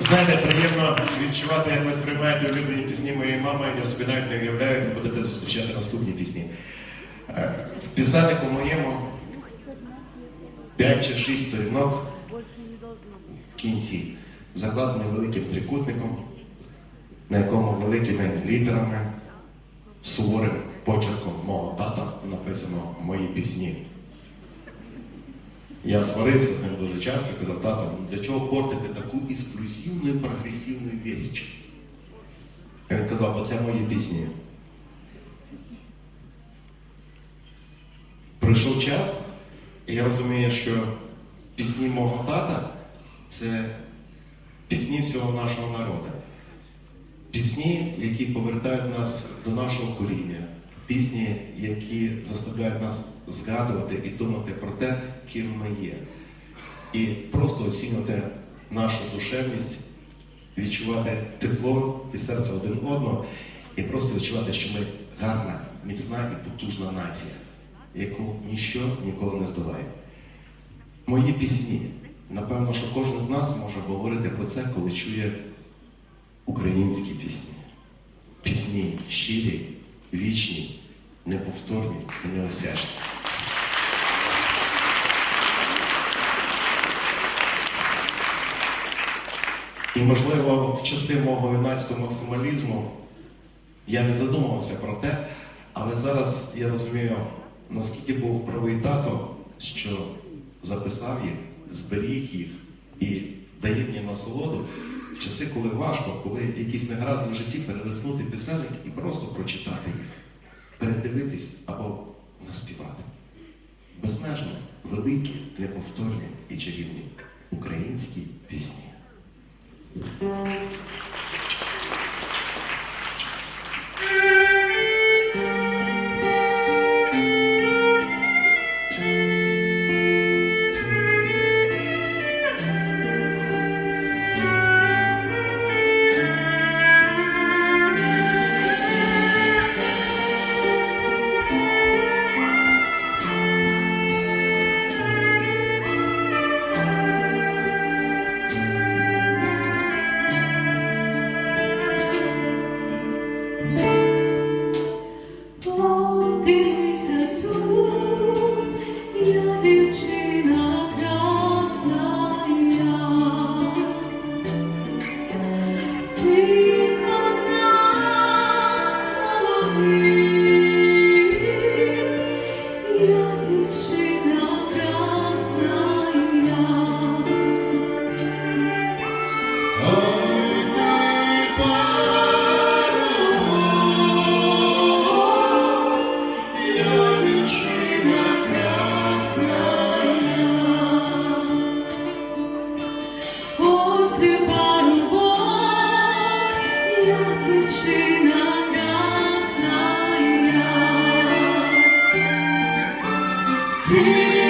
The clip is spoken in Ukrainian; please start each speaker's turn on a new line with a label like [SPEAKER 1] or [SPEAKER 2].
[SPEAKER 1] Знаєте, приємно відчувати, як ви сприймаєте улюблені пісні моєї мами. Я собі навіть не уявляю, як будете зустрічати наступні пісні. Е, В писаннику моєму 5 чи 6 сторінок в кінці закладений великим трикутником, на якому великими літерами, суворим почерком мого тата написано мої пісні. Я сварився з ним дуже часто, казав, тато, «Ну, для чого портити таку ексклюзивну прогресивну віч? Він казав, оце мої пісні. Пройшов час, і я розумію, що пісні мого тата це пісні всього нашого народу. Пісні, які повертають нас до нашого коріння, пісні, які заставляють нас згадувати і думати про те, ким ми є. І просто оцінювати нашу душевність, відчувати тепло і серце один одного, і просто відчувати, що ми гарна, міцна і потужна нація, яку ніщо ніколи не здолає. Мої пісні. Напевно, що кожен з нас може говорити про це, коли чує українські пісні. Пісні щирі, вічні, неповторні і неосяжні. І, можливо, в часи мого юнацького максималізму я не задумувався про те, але зараз я розумію, наскільки був правий тато, що записав їх, зберіг їх і дає мені насолоду в часи, коли важко, коли якісь негаразди в житті перелиснути писальник і просто прочитати їх, передивитись або наспівати. Безмежно великі, неповторні і чарівні українські пісні.
[SPEAKER 2] Дівчина красна. Ти козак молодий, Peace.